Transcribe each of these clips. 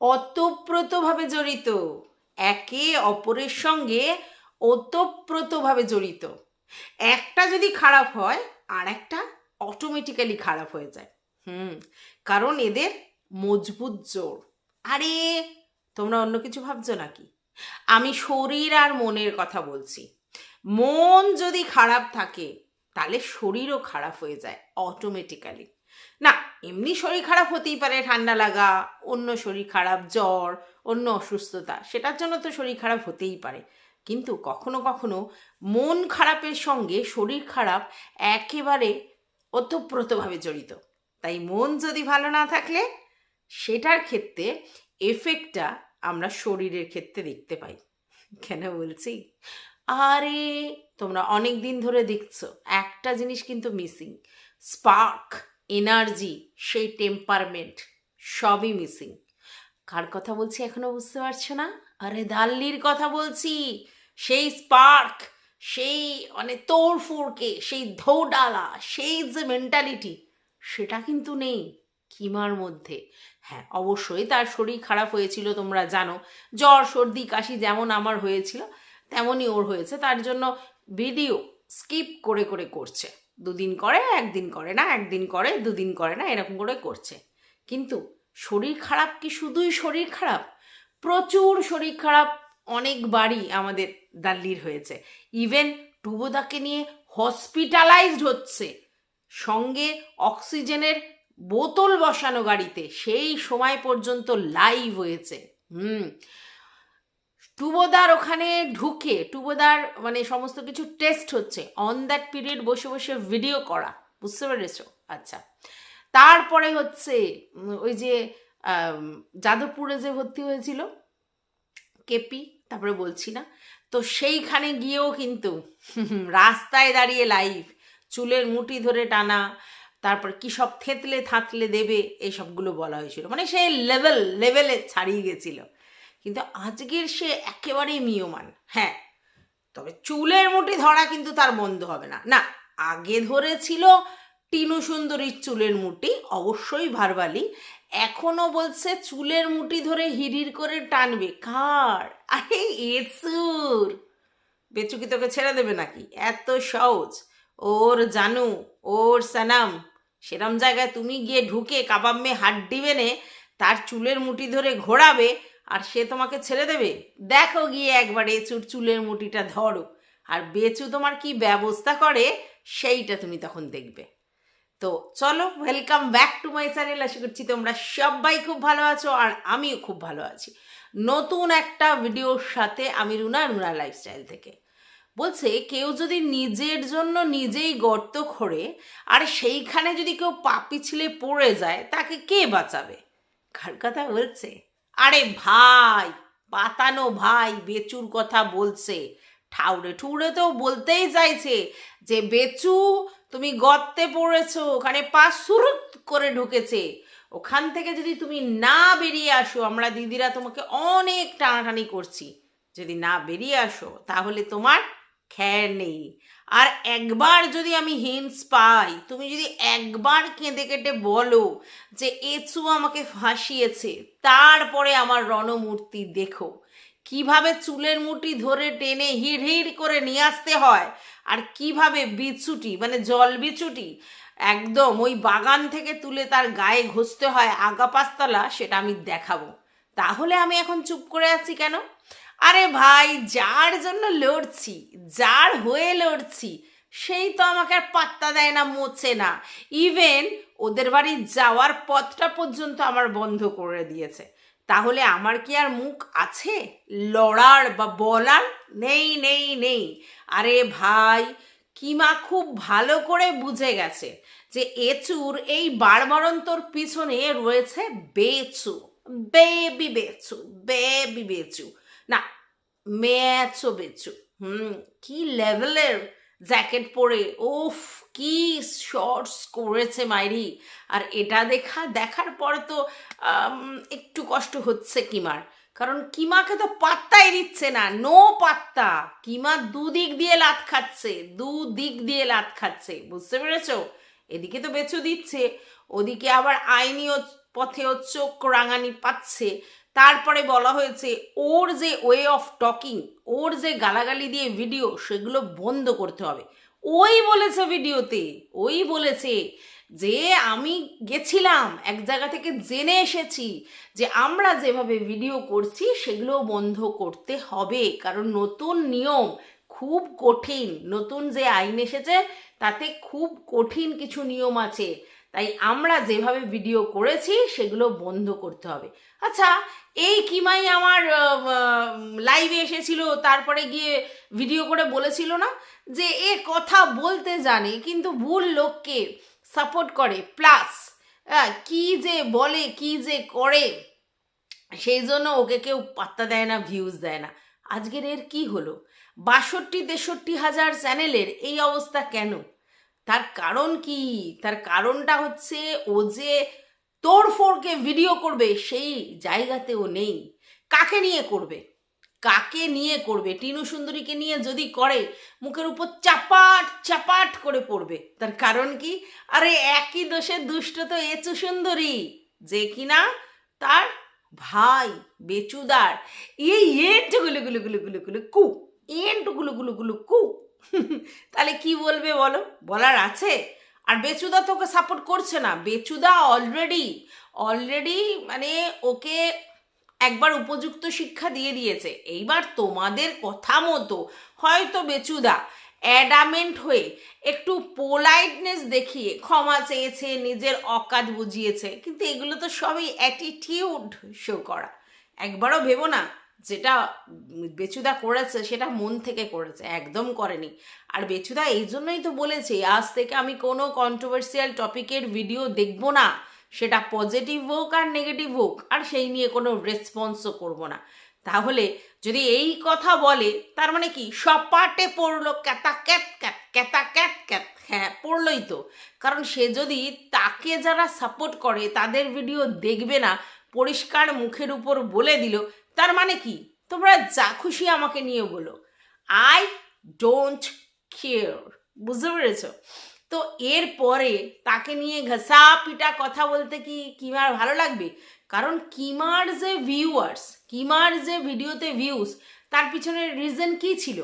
অতপ্রতভাবে জড়িত। একে অপরের সঙ্গে ওতপ্রোতভাবে জড়িত। একটা যদি খারাপ হয়, আর একটা অটোমেটিক্যালি খারাপ হয়ে যায়। হুম, কারণ এদের মজবুত জোর। আরে, তোমরা অন্য কিছু ভাবছ নাকি? আমি শরীর আর মনের কথা বলছি। মন যদি খারাপ থাকে, তাহলে শরীরও খারাপ হয়ে যায় অটোমেটিক্যালি এমনি শরীর খারাপ হতেই পারে, ঠান্ডা লাগা, অন্য শরীর খারাপ, জ্বর, অন্য অসুস্থতা, সেটার জন্য তো শরীর খারাপ হতেই পারে। কিন্তু কখনো কখনো মন খারাপের সঙ্গে শরীর খারাপ একেবারে ওতপ্রোতভাবে জড়িত। তাই মন যদি ভালো না থাকলে সেটার ক্ষেত্রে এফেক্টটা আমরা শরীরের ক্ষেত্রে দেখতে পাই। কেন বলছি? আরে, তোমরা অনেক দিন ধরে দেখছ, একটা জিনিস কিন্তু মিসিং স্পার্ক এনার্জি সেই টেম্পারমেন্ট সবই মিসিং কার কথা বলছি এখনও বুঝতে পারছ না? আরে দাল্লির কথা বলছি। সেই স্পার্ক সেই মানে তোড়ফোড়কে সেই ধৌডালা, সেই যে মেন্টালিটি সেটা কিন্তু নেই কিমার মধ্যে। হ্যাঁ অবশ্যই তার শরীর খারাপ হয়েছিল, তোমরা জানো। জ্বর, সর্দি, কাশি যেমন আমার হয়েছিল, তেমনই ওর হয়েছে। তার জন্য ভিডিও স্কিপ করে করে করছে। দুদিন করে, একদিন করে না, একদিন করে, দুদিন করে না, এরকম করে করছে। কিন্তু শরীর খারাপ কি শুধুই শরীর খারাপ? প্রচুর শরীর খারাপ অনেকবারই আমাদের দাল্লির হয়েছে। ইভেন টুবোদাকে নিয়ে হসপিটালাইজড হচ্ছে। সঙ্গে অক্সিজেনের বোতল বসানো গাড়িতে। সেই সময় পর্যন্ত লাইভ হয়েছে। হুম। টুবোদার ওখানে ঢুকে, টুবোদার মানে সমস্ত কিছু টেস্ট হচ্ছে। অন দ্যাট পিরিয়ড বসে বসে ভিডিও করা, বুঝতে পেরেছ? আচ্ছা। তারপরে হচ্ছে ওই যে যাদবপুরে যে ভর্তি হয়েছিল, কেপি, তারপরে বলছি না, তো সেইখানে গিয়েও কিন্তু রাস্তায় দাঁড়িয়ে লাইভ চুলের মুঠি ধরে টানা, তারপর কি সব থেতলে থাতলে দেবে এই সবগুলো বলা হয়েছিল। মানে সে লেভেল লেভেলে ছাড়িয়ে গেছিল। কিন্তু আজকের সে একেবারেই মিয়মান। হ্যাঁ তবে চুলের মুঠি ধরা কিন্তু তার বন্ধ হবে না। না, আগে ধরেছিল টিনু সুন্দরীর চুলের মুটি অবশ্যই ভারবালি। এখনও বলছে চুলের মুঠি ধরে হিড়ির করে টানবে। কার? আরে এসুর বেচু কি তোকে ছেড়ে দেবে নাকি? এত সহজ। ওর জানু, ওর সানাম, সেরম জায়গায় তুমি গিয়ে ঢুকে কাবাব মে হাত দিবে নে তার চুলের মুঠি ধরে ঘোরাবে আর সে তোমাকে ছেড়ে দেবে? দেখো গিয়ে একবার এচুর চুলের মুটিটা ধরো। আর বেচু তোমার কি ব্যবস্থা করে, সেইটা তুমি তখন দেখবে। তো চলো welcome back to my channel আশা করছি তোমরা সবাই খুব ভালো আছো আর আমিও খুব ভালো আছি। নতুন একটা ভিডিওর সাথে আমি রুনা রুনা লাইফস্টাইল থেকে। বলছে, কেউ যদি নিজের জন্য নিজেই গর্ত খোঁড়ে, আর সেইখানে যদি কেউ পাপি ছিলে পড়ে যায়, তাকে কে বাঁচাবে? কার কথা বলছে। আরে ভাই, পাতানো ভাই বেচুর কথা বলছে। ঠাউরে ঠুউরে তো বলতেই চাইছে যে, বেচু, তুমি গর্তে পড়েছো, ওখানে পা সুরুত করে ঢুকেছে। ওখান থেকে যদি তুমি না বেরিয়ে আসো, আমরা দিদিরা তোমাকে অনেক টানাটানি করছি। যদি না বেরিয়ে আসো, তাহলে তোমার খ্যার নেই। আর একবার যদি আমি হিন্স পাই, তুমি যদি একবার কেঁদে কেটে বলো যে এচু আমাকে ফাঁসিয়েছে, তারপরে আমার রণমূর্তি দেখো। কীভাবে চুলের মুঠি ধরে টেনে হিড় হিড় করে নিয়ে আসতে হয়, আর কীভাবে বিছুটি মানে জল বিছুটি একদম ওই বাগান থেকে তুলে তার গায়ে ঘষতে হয় আগা পাঁচতলা, সেটা আমি দেখাবো। তাহলে আমি এখন চুপ করে আছি কেন? আরে ভাই, যার জন্য লড়ছি, যার হয়ে লড়ছি, সেই তো আমাকে আর পাত্তা দেয় না, মোছে না। ইভেন ওদের বাড়ি যাওয়ার পথটা পর্যন্ত আমার বন্ধ করে দিয়েছে। তাহলে আমার কি আর মুখ আছে? লড়ার বা বলার? নেই নেই নেই। আরে ভাই, কিমা খুব ভালো করে বুঝে গেছে যে এচুর এই বারবারন্তর পিছনে রয়েছে বেচু, বেবি বেচু বেবি বেচু। না মেচো বেচু। হুম, কি লেভেলের জ্যাকেট পরে? ওফ কি শর্টস করেছে মাইরি। আর এটা দেখা, দেখার পর তো একটু কষ্ট হচ্ছে কিমার। কারণ কিমাকে তো পাত্তাই দিচ্ছে না নো পাত্তা। কিমা দুদিক দিয়ে লাত খাচ্ছে দু দিক দিয়ে লাত খাচ্ছে, বুঝতে পেরেছ? এদিকে তো বেচু দিচ্ছে, ওদিকে আবার আইনিও পথেও চোখ রাঙানি পাচ্ছে। তারপরে বলা হয়েছে, ওর যে ওয়ে অফ টকিং ওর যে গালাগালি দিয়ে ভিডিও সেগুলো বন্ধ করতে হবে। ওই বলেছে ভিডিওতে ওই বলেছে যে, আমি গেছিলাম, এক জায়গা থেকে জেনে এসেছি যে, আমরা যেভাবে ভিডিও করছি সেগুলো বন্ধ করতে হবে। কারণ নতুন নিয়ম খুব কঠিন, নতুন যে আইন এসেছে, তাতে খুব কঠিন কিছু নিয়ম আছে। তাই আমরা যেভাবে ভিডিও করেছি, সেগুলো বন্ধ করতে হবে। আচ্ছা এই কিমাই আমার লাইভে এসেছিল, তারপরে গিয়ে ভিডিও করে বলেছিল না যে, এ কথা বলতে জানে, কিন্তু ভুল লোককে সাপোর্ট করে। প্লাস কি যে বলে, কি যে করে, সেই জন্য ওকে কেউ পাত্তা দেয় না ভিউজ দেয় না। আজকের এর কি হলো? বাষট্টি তেষট্টি হাজার চ্যানেলের এই অবস্থা কেন? তার কারণ কি? তার কারণটা হচ্ছে ও যে তোড়ফোড়কে ভিডিও করবে, সেই জায়গাতে ও নেই। কাকে নিয়ে করবে? কাকে নিয়ে করবে? টিনু সুন্দরীকে নিয়ে যদি করে, মুখের উপর চাপাট চাপাট করে পড়বে। তার কারণ কি? আরে একই দোষে দুষ্ট তো এচু সুন্দরী। যে কিনা তার ভাই, বেচুদার। এই এন্টু গুলো গুলো গুলো গুলো গুলো কু এন্টু গুলো গুলো গুলো কু। তাহলে কি বলবে বলো? বলার আছে? আর বেচুদা তো ওকে সাপোর্ট করছে না। বেচুদা অলরেডি অলরেডি মানে ওকে একবার উপযুক্ত শিক্ষা দিয়ে দিয়েছে। এইবার তোমাদের কথা মতো হয়তো বেচুদা অ্যাডামেন্ট হয়ে একটু পোলাইটনেস দেখিয়ে ক্ষমা চেয়েছে, নিজের অকাজ বুঝিয়েছে। কিন্তু এগুলো তো সবই অ্যাটিটিউড শো করা। একবারও ভেবো না। যেটা বেচুদা করেছে, সেটা মন থেকে করেছে, একদম করেনি। আর বেচুদা এই জন্যই তো বলেছে, আজ থেকে আমি কোনো কন্ট্রোভার্সিয়াল টপিকের ভিডিও দেখব না। সেটা পজিটিভ হোক আর নেগেটিভ হোক, আর সেই নিয়ে কোনো রেসপন্সও করব না। তাহলে যদি এই কথা বলে, তার মানে কি? সপাটে পড়ল, ক্যাতা, ক্যাত ক্যাত, ক্যাতা, ক্যাত ক্যাত। হ্যাঁ পড়লোই তো। কারণ সে যদি তাকে যারা সাপোর্ট করে, তাদের ভিডিও দেখবে না, পরিষ্কার মুখের উপর বলে দিল তার মানে কি? তোমরা যা খুশি আমাকে নিয়ে বলো। আই ডোন্ট কেয়ার বুঝতে পেরেছ? তো এরপরে তাকে নিয়ে ঘাসা পিটা কথা বলতে কি কিমার ভালো লাগবে? কারণ কিমার যে ভিউয়ার্স কিমার যে ভিডিওতে ভিউস তার পিছনের রিজন কি ছিল?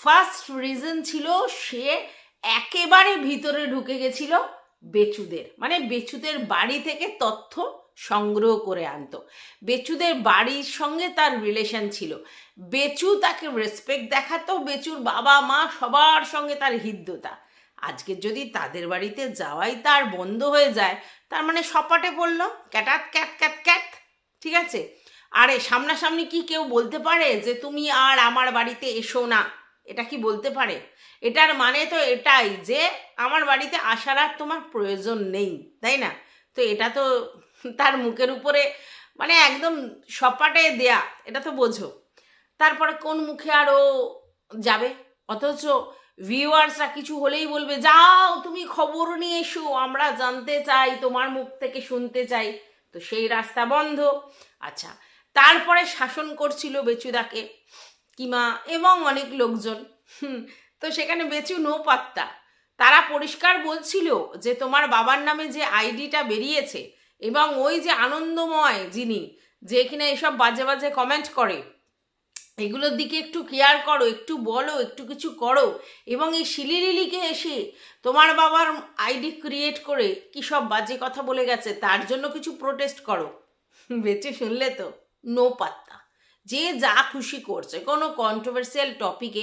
ফার্স্ট রিজন ছিল সে একেবারে ভিতরে ঢুকে গেছিল বেচুদের। মানে বেচুদের বাড়ি থেকে তথ্য সংগ্রহ করে আনতো। বেচুদের বাড়ির সঙ্গে তার রিলেশন ছিল। বেচু তাকে রেসপেক্ট দেখাতো, বেচুর বাবা মা সবার সঙ্গে তার হৃদ্যতা আজকে যদি তাদের বাড়িতে যাওয়াই তার বন্ধ হয়ে যায়, তার মানে সপাটে পড়ল, ক্যাটাত ক্যাট ক্যাট ক্যাট ঠিক আছে? আরে সামনাসামনি কি কেউ বলতে পারে যে তুমি আর আমার বাড়িতে এসো না? এটা কি বলতে পারে? এটার মানে তো এটাই যে আমার বাড়িতে আসার আর তোমার প্রয়োজন নেই, তাই না? তো এটা তো তার মুখের উপরে মানে একদম সপাটে দেয়া, এটা তো বোঝো। তারপরে কোন মুখে আরও যাবে? অথচ ভিউয়ার্সরা কিছু হলেই বলবে, যাও, তুমি খবর নিয়ে এসো, আমরা জানতে চাই, তোমার মুখ থেকে শুনতে চাই। তো সেই রাস্তা বন্ধ। আচ্ছা তারপরে শাসন করছিল বেচুদাকে, কিমা এবং অনেক লোকজন। তো সেখানে বেচু নো পাত্তা। তারা পরিষ্কার বলছিল যে, তোমার বাবার নামে যে আইডিটা বেরিয়েছে এবং ওই যে আনন্দময় যিনি, যে কিনা এসব বাজে বাজে কমেন্ট করে, এগুলোর দিকে একটু কেয়ার করো, একটু বলো, একটু কিছু করো। এবং এই শিলিলিলিকে এসে তোমার বাবার আইডি ক্রিয়েট করে কি সব বাজে কথা বলে গেছে, তার জন্য কিছু প্রোটেস্ট করো। বেঁচে শুনলে তো নো পাত্তা। যে যা খুশি করছে, কোনো কন্ট্রোভার্সিয়াল টপিকে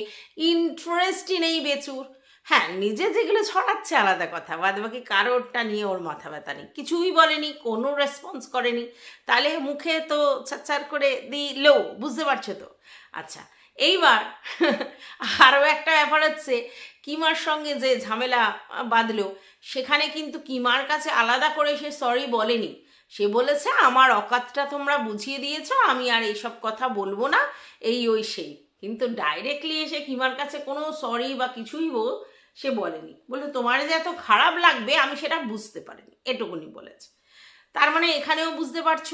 ইন্টারেস্টই নেই বেচুর। হ্যাঁ নিজে যেগুলো ছড়াচ্ছে আলাদা কথা। বাদ বাকি কারোরটা নিয়ে ওর মাথা ব্যথা নেই। কিছুই বলেনি, কোনো রেসপন্স করেনি। তাহলে মুখে তো ছাচ্ছার করে দিল, বুঝতে পারছ তো? আচ্ছা এইবার আরও একটা ব্যাপার হচ্ছে, কিমার সঙ্গে যে ঝামেলা বাঁধলো, সেখানে কিন্তু কিমার কাছে আলাদা করে সে সরি বলেনি। সে বলেছে, আমার অকাতটা তোমরা বুঝিয়ে দিয়েছ, আমি আর এইসব কথা বলব না। এই ওই সেই। কিন্তু ডাইরেক্টলি এসে কিমার কাছে কোনো সরি বা কিছুই সে বলেনি। বলে তোমার যে এত খারাপ লাগবে, আমি সেটা বুঝতে পারিনি। এটুকুনি বলেছে। তার মানে এখানেও বুঝতে পারছ,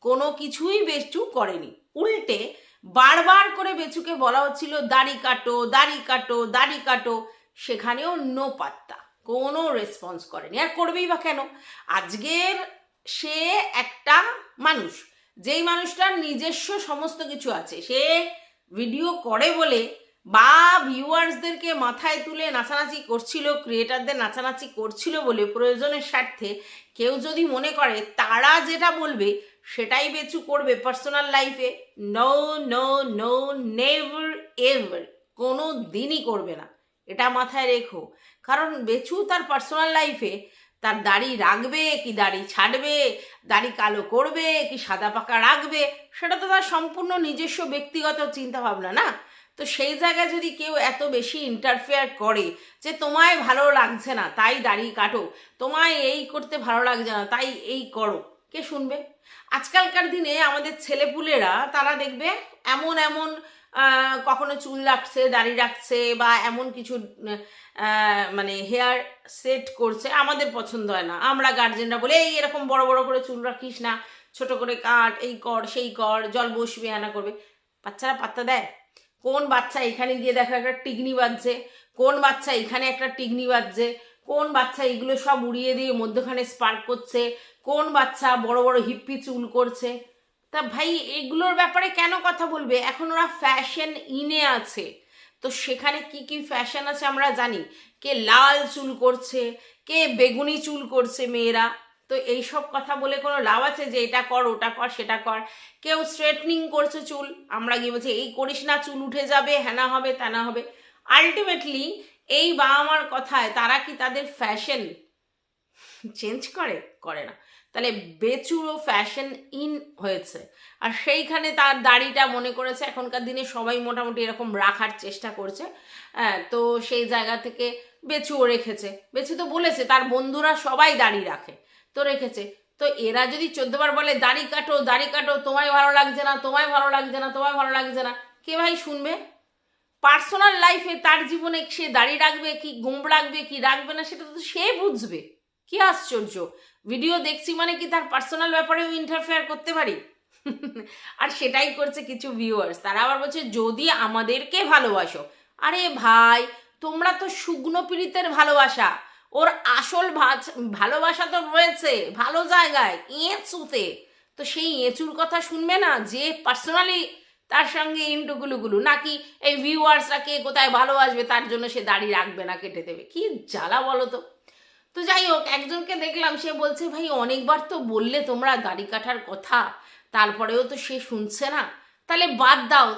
কোনো কিছুই বেচু করেনি। উল্টে বারবার করে বেচুকে বলা হচ্ছিল, দাড়ি কাটো দাড়ি কাটো দাড়ি কাটো। সেখানেও নো পাত্তা, কোনো রেসপন্স করেনি। আর করবেই বা কেন? আজকের সে একটা মানুষ, যেই মানুষটার নিজস্ব সমস্ত কিছু আছে, সে ভিডিও করে বলে বা ভিউয়ার্সদেরকে মাথায় তুলে নাচানাচি করছিল ক্রিয়েটারদের নাচানাচি করছিল বলে প্রয়োজনের স্বার্থে কেউ যদি মনে করে তারা যেটা বলবে সেটাই বেচু করবে পার্সোনাল লাইফে no no no never ever কোনো দিনই করবে না। এটা মাথায় রেখো। কারণ বেচু তার পার্সোনাল লাইফে তার দাড়ি রাখবে কি দাড়ি ছাড়বে? দাড়ি কালো করবে কি সাদা পাকা রাখবে? সেটা তো তার সম্পূর্ণ নিজস্ব ব্যক্তিগত চিন্তা ভাবনা না? তো সেই জায়গায় যদি কেউ এত বেশি ইন্টারফেয়ার করে যে তোমায় ভালো লাগছে না, তাই দাড়ি কাটো। তোমায় এই করতে ভালো লাগছে না, তাই এই করো। কে শুনবে? আজকালকার দিনে আমাদের ছেলেপুলেরা, তারা দেখবে এমন এমন কখনো চুল রাখছে, দাড়ি রাখছে বা এমন কিছু মানে হেয়ার সেট করছে, আমাদের পছন্দ হয় না। আমরা গার্জেনরা বলে, এই এরকম বড় বড় করে চুল রাখিস না, ছোট করে কাট, এই কর, সেই কর, জল বসবে আনা করবে। বাচ্চারা পাত্তা দেয়। কোন বাচ্চা এখানে গিয়ে দেখো একটা টিকনি বাজছে কোন বাচ্চা এখানে একটা টিকনি বাজছে কোন বাচ্চা এগুলো সব উড়িয়ে দিয়ে মধ্যখানে স্পার্ক করছে, কোন বাচ্চা বড় বড় হিপ্পি চুল করছে। তা ভাই, এগুলোর ব্যাপারে কেন কথা বলবে? এখন ওরা ফ্যাশন ইনে আছে। তো সেখানে কি কি ফ্যাশন আছে আমরা জানি। কে লাল চুল করছে, কে বেগুনি চুল করছে মেয়েরা। তো এই সব কথা বলে কোনো লাভ আছে যে এটা কর, ওটা কর, সেটা কর? কেউ স্ট্রেটনিং করছে চুল। আমরা গিয়ে বলছি, এই করিস না, চুল উঠে যাবে হ্যানা হবে ত্যানা হবে। আলটিমেটলি এই বাবা মার কথায় তারা কি তাদের ফ্যাশন চেঞ্জ করে? করে না। তাহলে বেচুরও ফ্যাশন ইন হয়েছে। আর সেইখানে তার দাড়িটা মনে করেছে, এখনকার দিনে সবাই মোটামুটি এরকম রাখার চেষ্টা করছে। হ্যাঁ তো সেই জায়গা থেকে বেচুও রেখেছে। বেচু তো বলেছে, তার বন্ধুরা সবাই দাড়ি রাখে, তো রেখেছে। তো এরা যদি চোদ্দবার বলে, দাড়ি কাটো দাড়ি কাটো, তোমায় ভালো লাগছে না, তোমায় ভালো লাগছে না, তোমায় ভালো লাগছে না, কে ভাই শুনবে? পার্সোনাল লাইফে তার জীবনে সে দাড়ি রাখবে কি, গোম রাখবে কি, রাখবে না, সেটা তো সে বুঝবে। কি আশ্চর্য! ভিডিও দেখছি মানে কি তার পার্সোনাল ব্যাপারেও ইন্টারফেয়ার করতে পারি? আর সেটাই করছে কিছু ভিউয়ার্স তারা আবার বলছে, যদি আমাদেরকে ভালোবাসো। আরে ভাই, তোমরা তো শুকনো পীড়িতের ভালোবাসা। ওর আসল ভালোবাসা তো রয়েছে, ভালো জায়গায়, এঁচুতে। তো সেই এঁচুর কথা শুনবে না যে পার্সোনালি তার সঙ্গে ইন্টুগুলুগুলু নাকি এই ভিউয়ার্সরা কে কোথায় ভালোবাসবে তার জন্য সে দাড়ি রাখবে না, কেটে দেবে? কি জ্বালা বলো তো? তো যাই হোক একজনকে দেখলাম, সে বলছে, ভাই, অনেকবার তো বললে তোমরা দাড়ি কাটার কথা, তারপরেও তো সে শুনছে না। তাহলে বাদ দাও,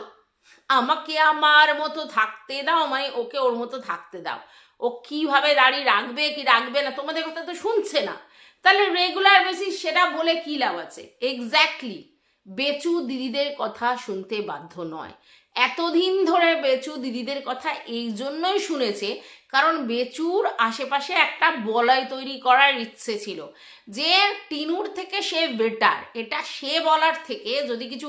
আমাকে আমার মতো থাকতে দাও মানে ওকে ওর মতো থাকতে দাও। ও কীভাবে দাড়ি রাখবে, কি রাখবে না, তোমাদের কথা তো শুনছে না। তাহলে রেগুলার বেসিস সেটা বলে কি লাভ আছে? এক্স্যাক্টলি বেচু দিদিদের কথা শুনতে বাধ্য নয়। এতদিন ধরে বেচু দিদিদের কথা এই জন্যই শুনেছে, কারণ বেচুর আশেপাশে একটা বলয় তৈরি করার ইচ্ছে ছিল। যে টিনুর থেকে সে বেটার এটা সে বলার থেকে যদি কিছু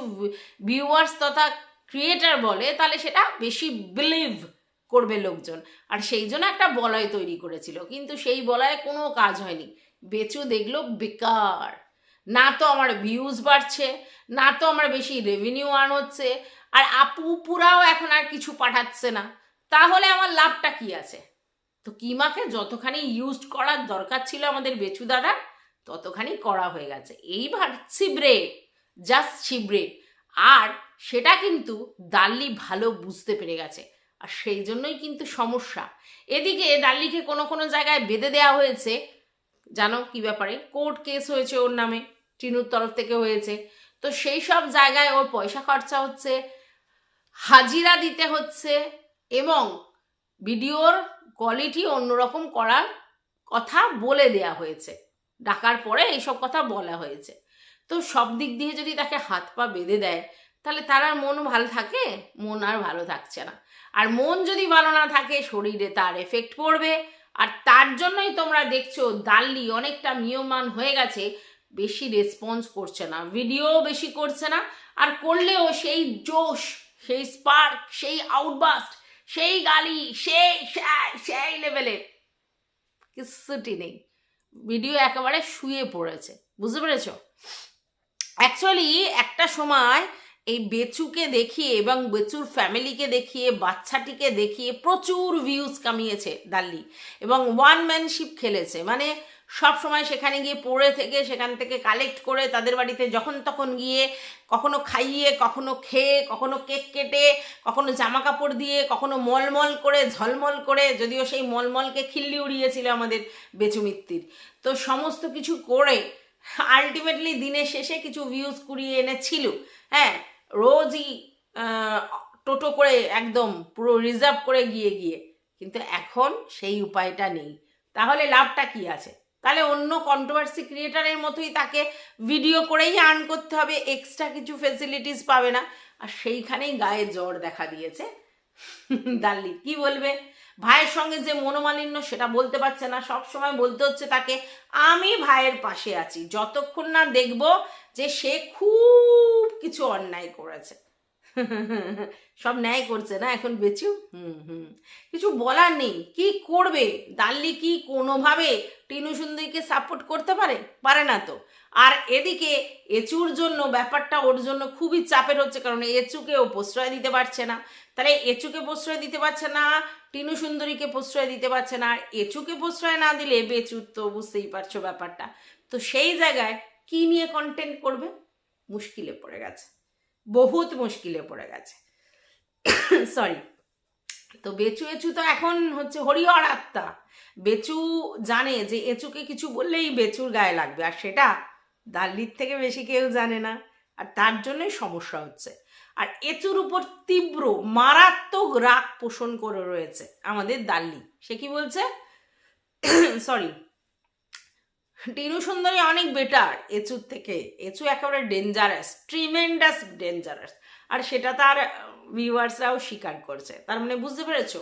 ভিউয়ার্স তথা ক্রিয়েটার বলে, তাহলে সেটা বেশি বিলিভ করবে লোকজন। আর সেই জন্য একটা বলয় তৈরি করেছিল, কিন্তু সেই বলয়ে কোনো কাজ হয়নি। বেচু দেখল বেকার। না তো আমার ভিউজ বাড়ছে, না তো আমার বেশি রেভিনিউ আর্ন হচ্ছে আর আপু পুরাও এখন আর কিছু পাঠাচ্ছে না। তাহলে আমার লাভটা কি আছে? তো কিমাকে যতখানি ইউজ করার দরকার ছিল আমাদের বেচু দাদা ততখানি করা হয়ে গেছে। এইবার ছিবড়ে জাস্ট ছিবড়ে। আর সেটা কিন্তু দাল্লি ভালো বুঝতে পেরে গেছে। আর সেই জন্যই কিন্তু সমস্যা। এদিকে দাল্লিকে কোনো কোনো জায়গায় বেঁধে দেওয়া হয়েছে। জানো কি ব্যাপারে? কোর্ট কেস হয়েছে ওর নামে, টিনুর তরফ থেকে হয়েছে। তো সেই সব জায়গায় ওর পয়সা খরচা হচ্ছে। হাজিরা দিতে হচ্ছে এবং ভিডিওর কোয়ালিটি অন্যরকম করার কথা বলে দেয়া হয়েছে। ডাকার পরে এইসব কথা বলা হয়েছে। তো সব দিক দিয়ে যদি তাকে হাত পা বেঁধে দেয়, তাহলে তার আর মন ভালো থাকে? মন আর ভালো থাকছে না। আর মন যদি ভালো না থাকে, শরীরে তার এফেক্ট পড়বে। আর তার জন্যই তোমরা দেখছ, দাল্লি অনেকটা মিয়মান হয়ে গেছে। বেশি রেসপন্স করছে না। ভিডিও বেশি করছে না। আর করলেও সেই জোশ সেই স্পার্ক, সেই আউটবাস্ট, সেই গালি, সেই সেই- লেভেলে কিছুটি নেই। ভিডিও একেবারে শুয়ে পড়েছে, বুঝতে পেরেছ? অ্যাকচুয়ালি একটা সময় এই বেচুকে দেখিয়ে এবং বেচুর ফ্যামিলিকে দেখিয়ে, বাচ্চাটিকে দেখিয়ে প্রচুর ভিউজ কামিয়েছে দাল্লি এবং ওয়ান ম্যানশিপ খেলেছে। মানে সব সময় সেখানে গিয়ে পড়ে থেকে, সেখান থেকে কালেক্ট করে তাদের বাড়িতে যখন তখন গিয়ে কখনো খাইয়ে, কখনো খেয়ে, কখনো কেক কেটে, কখনো জামা কাপড় দিয়ে, কখনো মলমল করে, ঝলমল করে, যদিও সেই মলমলকে খিল্লি উড়িয়েছিল আমাদের বেচুমিত্তির তো সমস্ত কিছু করে আলটিমেটলি দিনের শেষে কিছু ভিউজ কুড়িয়ে এনেছিল। হ্যাঁ রোজই টোটো করে একদম পুরো রিজার্ভ করে গিয়ে গিয়ে। কিন্তু এখন সেই উপায়টা নেই। তাহলে লাভটা কি আছে? তাহলে অন্য কন্ট্রোভার্সি ক্রিয়েটারের মতোই তাকে ভিডিও করেই আর্ন করতে হবে এক্সট্রা কিছু ফেসিলিটিস পাবে না। আর সেইখানেই গায়ে জ্বর দেখা দিয়েছে। দাল্লি, কি বলবে? ভাইয়ের সঙ্গে যে মনোমালিন্য সেটা বলতে পারছে না। সব সময় বলতে হচ্ছে তাকে, আমি ভাইয়ের পাশে আছি। যতক্ষণ না দেখব যে সে খুব কিছু অন্যায় করেছে। সব ন্যায় করছে, না? এখন বেচু? হুম হুম। কিছু বলার নেই। কি করবে? দাল্লি কি কোনোভাবে টিনু সুন্দরীকে সাপোর্ট করতে পারে? পারে না তো। আর এদিকে এচুর জন্য, ব্যাপারটা ওর জন্য খুবই চাপের হচ্ছে, কারণ এচুকে ও প্রশ্রয় দিতে পারছে না। তাহলে এচুকে প্রশ্রয় দিতে পারছে না, টিনু সুন্দরীকে প্রশ্রয় দিতে পারছে না। আর এচুকে প্রশ্রয় না দিলে বেচুর তো বুঝতেই পারছ ব্যাপারটা। তো সেই জায়গায় কি নিয়ে কন্টেন্ট করবে? মুশকিলে পড়ে গেছে। বহুত মুশকিলে পড়ে গেছে। সরি তো বেচু এচু তো এখন হচ্ছে হরিহর আত্মা। বেচু জানে যে এচুকে কিছু বললেই বেচুর গায়ে লাগবে। আর সেটা দাল্লির থেকে বেশি কেউ জানে না। আর তার জন্যই সমস্যা হচ্ছে। আর এচুর উপর তীব্র, মারাত্মক রাগ পোষণ করে রয়েছে আমাদের দাল্লি। সে কি বলছে? সরি টিনু সুন্দরী অনেক বেটার এচুর থেকে। এচু একেবারে ডেঞ্জারাস ট্রিমেন্ডাস ডেঞ্জারাস আর সেটা তার ভিউয়ার্সরাও স্বীকার করছে। তার মানে বুঝতে পেরেছ?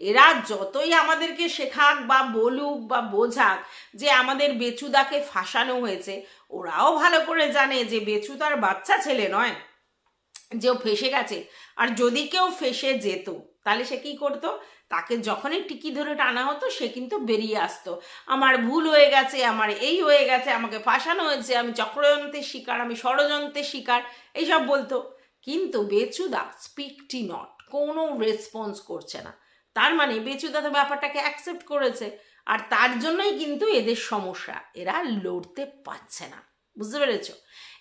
এরা যতই আমাদেরকে শেখাক বা বলুক বা বোঝাক যে আমাদের বেচুদাকে ফাঁসানো হয়েছে, ওরাও ভালো করে জানে যে বেচু তার বাচ্চা ছেলে নয়, যে ও ফেসে গেছে। আর যদি কেউ ফেসে যেত, তাহলে সে কি করতো? তাকে যখনই টিকি ধরে টানা হতো, সে কিন্তু বেরিয়ে আসতো। আমার ভুল হয়ে গেছে, আমার এই হয়ে গেছে, আমাকে ফাঁসানো হয়েছে, আমি চক্রযন্ত্রের শিকার, আমি ষড়যন্ত্রের শিকার, এইসব বলতো। কিন্তু বেচুদা স্পিকটি নট, কোনো রেসপন্স করছে না। তার মানে বেচুদা তো ব্যাপারটাকে অ্যাকসেপ্ট করেছে, আর তার জন্যই কিন্তু এদের সমস্যা, এরা লড়তে পারছে না। বুঝতে পেরেছ?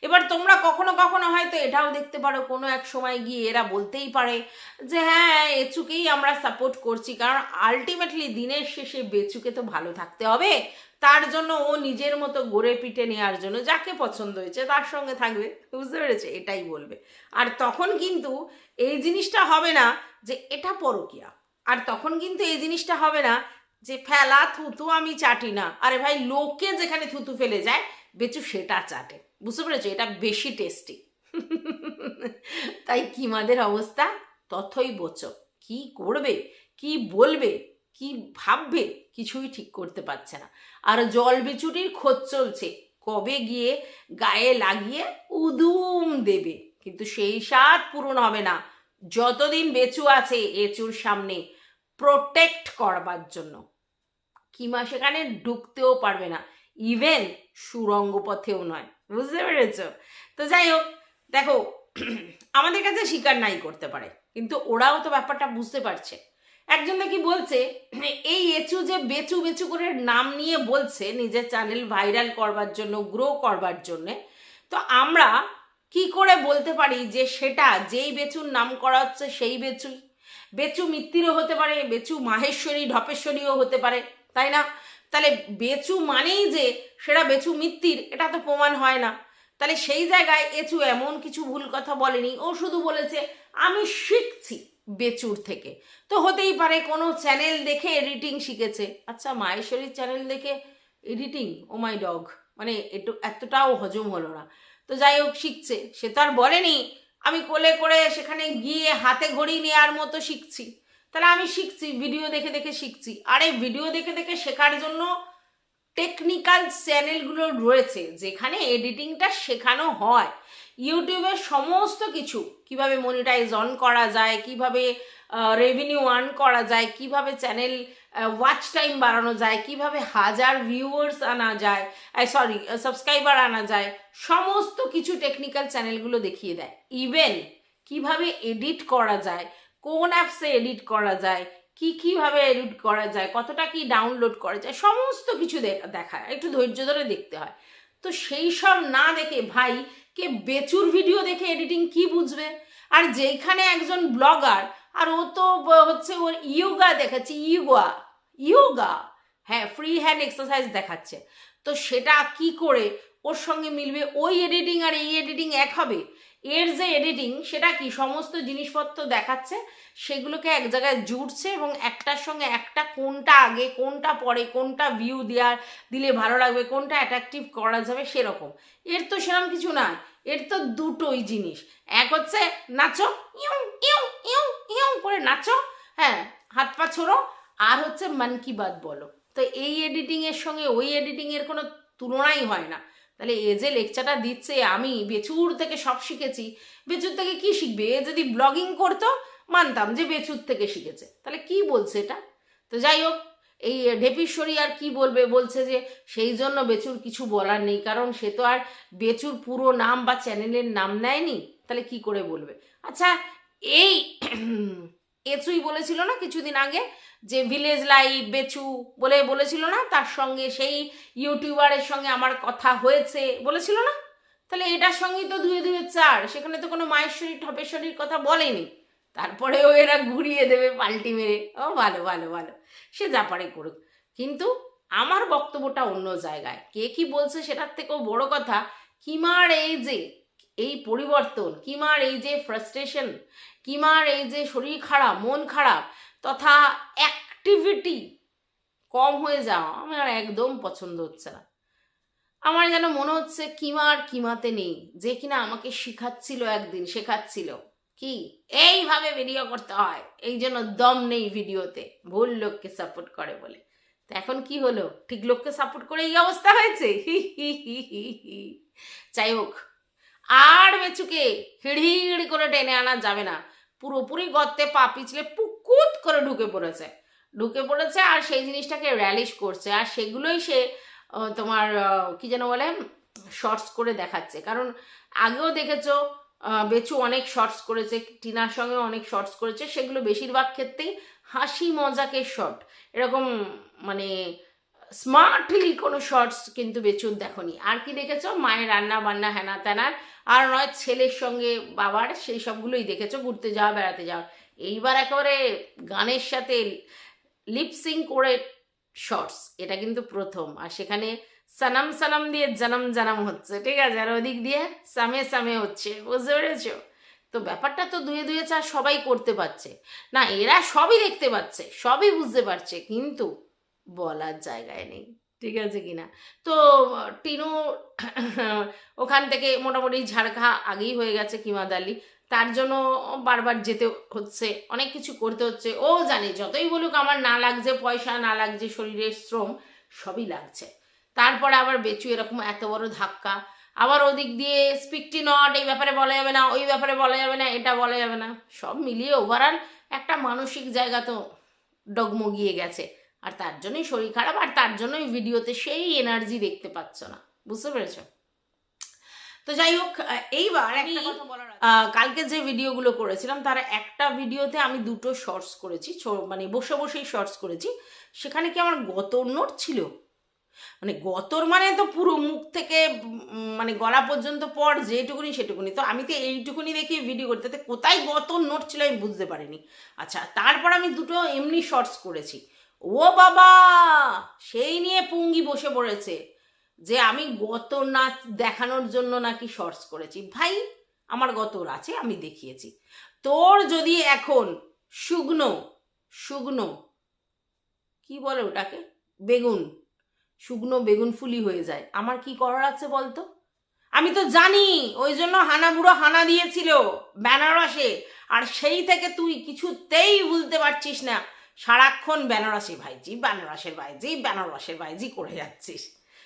এবার তোমরা কখনো কখনো হয়তো এটাও দেখতে পারো, কোনো এক সময় গিয়ে এরা বলতেই পারে যে হ্যাঁ এচুকেই আমরা সাপোর্ট করছি। কারণ আলটিমেটলি দিনের শেষে বেচুকে তো ভালো থাকতে হবে। তার জন্য ও নিজের মতো গড়ে পিটে নেওয়ার জন্য যাকে পছন্দ হয়েছে তার সঙ্গে থাকবে। বুঝতে পেরেছে? এটাই বলবে। আর তখন কিন্তু এই জিনিসটা হবে না যে এটা পরকিয়া। আর তখন কিন্তু এই জিনিসটা হবে না যে ফেলা থুতু আমি চাটি না। আরে ভাই, লোকে যেখানে থুতু ফেলে যায়, বেচু সেটা চাটে। বুঝতে পেরেছ? এটা বেশি টেস্টি তাই কিমাদের অবস্থা? তথই বোচো। কি করবে? কি বলবে? কি ভাববে? কিছুই ঠিক করতে পারছে না। আর জল বিচুরির খোঁজ চলছে। কবে গিয়ে গায়ে লাগিয়ে উদুম দেবে? কিন্তু সেই স্বাদ পূরণ হবে না। যতদিন বেচু আছে এচুর সামনে প্রোটেক্ট করবার জন্য। কিমা সেখানে ঢুকতেও পারবে না। ইভেন সুরঙ্গ পথেও নয়। বুঝতে পেরেছ? তো যাই হোক, দেখো, আমাদের কাছে স্বীকার নাই করতে পারে, কিন্তু ওরাও তো ব্যাপারটা বুঝতে পারছে। একজন নাকি বলছে এই এচু যে বেচু বেচু করে নাম নিয়ে বলছে, নিজের চ্যানেল ভাইরাল করবার জন্য গ্রো করবার জন্যে, তো আমরা কি করে বলতে পারি যে সেটা যেই বেচুর নাম করা হচ্ছে সেই বেচুই? বেচু মিত্তিরও হতে পারে, বেচু মাহেশ্বরী, ঢপেশ্বরীও হতে পারে, তাই না? তাহলে বেচু মানেই যে সেটা বেচু মিত্তির, এটা তো প্রমাণ হয় না। তাহলে সেই জায়গায় এচু এমন কিছু ভুল কথা বলেনি, ও শুধু বলেছে, আমি শিখছি বেচুর থেকে। তো হতেই পারে কোনো চ্যানেল দেখে এডিটিং শিখেছে। আচ্ছা মায়েশ্বরীর চ্যানেল দেখে এডিটিং? ও মাই ডগ মানে একটু এতটাও হজম হলো না। তো যাই হোক, শিখছে। সে তো আর বলেনি, আমি কোলে করে সেখানে গিয়ে হাতে ঘড়ি নেওয়ার মতো শিখছি। তাহলে আমি শিখছি ভিডিও দেখে দেখে শিখছি। আরে ভিডিও দেখে দেখে শেখার জন্য টেকনিক্যাল চ্যানেলগুলো রয়েছে, যেখানে এডিটিংটা শেখানো হয়। ইউটিউবে সমস্ত কিছু, কীভাবে মনিটাইজ অন করা যায়, কীভাবে রেভিনিউ আর্ন করা যায়, কীভাবে চ্যানেল ওয়াচ টাইম বাড়ানো যায়, কীভাবে হাজার ভিউয়ার্স আনা যায় সরি সাবস্ক্রাইবার আনা যায়, সমস্ত কিছু টেকনিক্যাল চ্যানেলগুলো দেখিয়ে দেয়। ইভেন কীভাবে এডিট করা যায় কোন অ্যাপসে এডিট করা যায়? কি কীভাবে এডিট করা যায়? কতটা কি ডাউনলোড করা যায়? সমস্ত কিছু দেখায়। একটু ধৈর্য ধরে দেখতে হয়। তো সেই সব না দেখে ভাই কে বেচুর ভিডিও দেখে এডিটিং কি বুঝবে? আর যেইখানে একজন ব্লগার আর ও তো হচ্ছে ওর ইয়োগা দেখাচ্ছে ইয়োগা ইয়োগা হ্যাঁ ফ্রি হ্যান্ড এক্সারসাইজ দেখাচ্ছে। তো সেটা কি করে ওর সঙ্গে মিলবে? ওই এডিটিং আর এই এডিটিং এক হবে? এর যে এডিটিং সেটা কি? সমস্ত জিনিসপত্র দেখাচ্ছে, সেগুলোকে এক জায়গায় জুড়ছে এবং একটার সঙ্গে একটা কোনটা আগে, কোনটা পরে, কোনটা ভিউ দেওয়ার দিলে ভালো লাগবে, কোনটা অ্যাট্রাকটিভ করা যাবে সেরকম। এর তো সেরকম কিছু না, এর তো দুটোই জিনিস। এক হচ্ছে নাচো ইউ ইউ ইউ ইউ করে নাচো হ্যাঁ হাত পা ছোড়ো, আর হচ্ছে মন কি বাত বলো। তো এই এডিটিংয়ের সঙ্গে ওই এডিটিংয়ের কোনো তুলনাই হয় না। তাহলে এ যে লেকচারটা দিচ্ছে, আমি বেচুর থেকে সব শিখেছি। বেচুর থেকে কি শিখবে? এ যদি ব্লগিং করতো, মানতাম যে বেচুর থেকে শিখেছে। তাহলে কি বলছে এটা? তো যাই হোক, এই ঢেপিশ্বরী আর কি বলবে? বলছে যে, সেই জন্য বেচুর কিছু বলার নেই, কারণ সে তো আর বেচুর পুরো নাম বা চ্যানেলের নাম নেয়নি। তাহলে কি করে বলবে? আচ্ছা এই এচুই বলেছিল না কিছুদিন আগে যে ভিলেজ লাইফ বেচু বলে বলেছিল না? তার সঙ্গে সেই ইউটিউবারের সঙ্গে আমার কথা হয়েছে বলেছিল না? তাহলে এটার সঙ্গেই তো ধুয়ে ধুয়ে চার। সেখানে তো কোনো মায়েশ্বরী ঠপেশ্বরীর কথা বলেনি। তারপরেও এরা ঘুরিয়ে দেবে, পাল্টি মেরে। ও, ভালো ভালো ভালো। সে যা পারে করুক। কিন্তু আমার বক্তব্যটা অন্য জায়গায়। কে কি বলছে সেটার থেকেও বড় কথা, কিমার এই যে, এই পরিবর্তন, কিমার এই যে ফ্রাস্ট্রেশন কিমার এই যে শরীর খারাপ, মন খারাপ তথা অ্যাক্টিভিটি কম হয়ে যাওয়া আমার একদম পছন্দ হচ্ছে না। আমার যেন মনে হচ্ছে কিমার কিমাতে নেই, যে কিনা আমাকে শিখাচ্ছিল একদিন, শেখাচ্ছিল। কি? এইভাবে ভিডিও করতে হয়। এই জন্য দম নেই ভিডিওতে ভুল লোককে সাপোর্ট করে বলে। তো এখন কি হলো? ঠিক লোককে সাপোর্ট করে এই অবস্থা হয়েছে? যাই হোক, আর বেচুকে হিড়হিড় করে টেনে আনা যাবে না। পুরোপুরি গর্তে পা পিছলে পুকুত করে ঢুকে পড়েছে। ঢুকে পড়েছে আর সেই জিনিসটাকে র্যালিশ করছে আর সেগুলোই সে তোমার কি যেন বলে শর্টস করে দেখাচ্ছে। কারণ আগেও দেখেছ বেচু অনেক শর্টস করেছে, টিনার সঙ্গে অনেক শর্টস করেছে। সেগুলো বেশিরভাগ ক্ষেত্রেই হাসি মজাকের শর্ট। এরকম মানে স্মার্টলি কোনো শর্টস কিন্তু বেচুর দেখনি। আর কি দেখেছ? মায়ের রান্না বান্না হ্যানা ত্যানার আর নয়, ছেলের সঙ্গে বাবার, সেই সবগুলোই দেখেছ? ঘুরতে যাওয়া, বেড়াতে যাওয়া। এইবার একেবারে গানের সাথে লিপসিং করে শর্টস এটা কিন্তু প্রথম। আর সেখানে সানাম সানাম দিয়ে জানাম জানাম হচ্ছে, ঠিক আছে? আর ওদিক দিয়ে সামে সামে হচ্ছে, বুঝতে পেরেছ? তো ব্যাপারটা তো দুয়ে দুয়ে চার সবাই করতে পারছে। না, এরা সবই দেখতে পাচ্ছে, সবই বুঝতে পারছে, কিন্তু বলার জায়গায় নেই, ঠিক আছে কিনা? তো, টিনু, ওখান থেকে মোটামুটি ঝাড়খা আগেই হয়ে গেছে কিমাদালি। তার জন্য বারবার যেতে হচ্ছে, অনেক কিছু করতে হচ্ছে। ও জানে যতই বলুক আমার না লাগছে, পয়সা না লাগছে, শরীরের শ্রম সবই লাগছে। তারপরে আবার বেচু এরকম এত বড় ধাক্কা। আবার ওদিক দিয়ে স্পিকটি নট এই ব্যাপারে বলা যাবে না, ওই ব্যাপারে বলা যাবে না, এটা বলা যাবে না। সব মিলিয়ে ওভারঅল একটা মানসিক জায়গা তো ডগমগিয়ে গেছে। আর তার জন্যই শরীর খারাপ, আর তার জন্যই ভিডিওতে সেই এনার্জি দেখতে পাচ্ছ না। বুঝতে পেরেছ? তো যাই হোক এইবার একটা কথা বলার আছে। কালকে যে ভিডিওগুলো করেছিলাম তার একটা ভিডিওতে আমি দুটো শর্টস করেছি মানে বসে বসেই শর্টস করেছি। সেখানে কি আমার গতর নোট ছিল? মানে গতর মানে তো পুরো মুখ থেকে মানে গলা পর্যন্ত পর যেটুকুনি সেটুকুনি। তো আমি তো এইটুকুনি দেখি ভিডিও করতে কোথায় গতর নোট ছিল আমি বুঝতে পারিনি। আচ্ছা তারপর আমি দুটো এমনি শর্টস করেছি। ও বাবা! সেই নিয়ে পুঙ্গি বসে পড়েছে। যে আমি গত নাচ দেখানোর জন্য নাকি শর্টস করেছি। ভাই, আমার গতর আছে আমি দেখিয়েছি। তোর যদি এখন শুকনো শুকনো, কি বলে ওটাকে? বেগুন, শুকনো বেগুন ফুলি হয়ে যায়। আমার কি করার আছে বলতো? আমি তো জানি, ওই জন্য হানা বুড়ো হানা দিয়েছিল বেনারসে। আর সেই থেকে তুই কিছুতেই ভুলতে পারছিস না। সারাক্ষণ বেনারসি ভাইজি, বেনারসের ভাইজি বেনারসের ভাইজি করে যাচ্ছিস।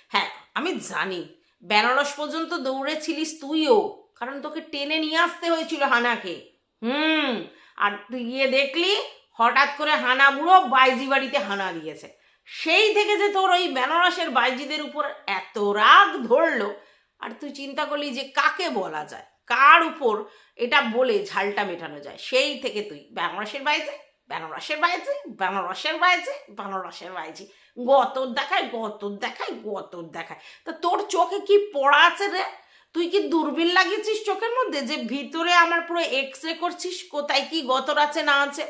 হ্যাঁ আমি জানি। বেনারস পর্যন্ত দৌড়েছিলিস তুইও। কারণ তোকে টেনে নিয়ে আসতে হয়েছিল হানাকে। হুম, আর তুই গিয়ে দেখলি হঠাৎ করে হানা বুড়ো বাইজি বাড়িতে হানা দিয়েছে। সেই থেকে যে তোর ওই বেনারসের বাইজিদের উপর এত রাগ ধরলো, আর তুই চিন্তা করলি যে কাকে বলা যায়, কার উপর এটা বলে ঝালটা মেটানো যায়। সেই থেকে তুই বেনারসের বাইজে বেনারসের বাইজি বেনারসের বাইজি বেনারসের বাইজি গতর দেখায় গতর দেখায় গতর দেখায়। তা তোর চোখে কি পড়া আছে রে? তুই কি দূরবীন লাগিয়েছিস চোখের মধ্যে যে ভিতরে আমার পুরো এক্স রে করছিস? কোথায় কি গতর আছে, না আছে?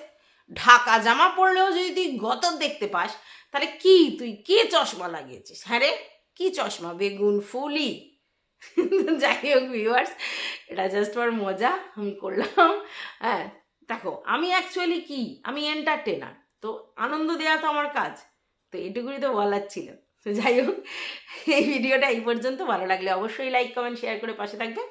ঢাকা জামা পরলেও যদি তুই গতর দেখতে পাস, তাহলে কি তুই, কে চশমা লাগিয়েছিস? হ্যাঁ রে, কি চশমা? বেগুন ফুলি যাই হোক ভিউয়ার্স এটা জাস্ট আমার মজা, আমি করলাম। হ্যাঁ দেখো, আমি অ্যাকচুয়ালি কি? আমি এন্টারটেনার তো আনন্দ দেওয়া তো আমার কাজ, তো এটুকুই তো বলার ছিল। তো যাই হোক, এই ভিডিওটা এই পর্যন্ত, ভালো লাগলে অবশ্যই লাইক কমেন্ট শেয়ার করে পাশে থাকবে।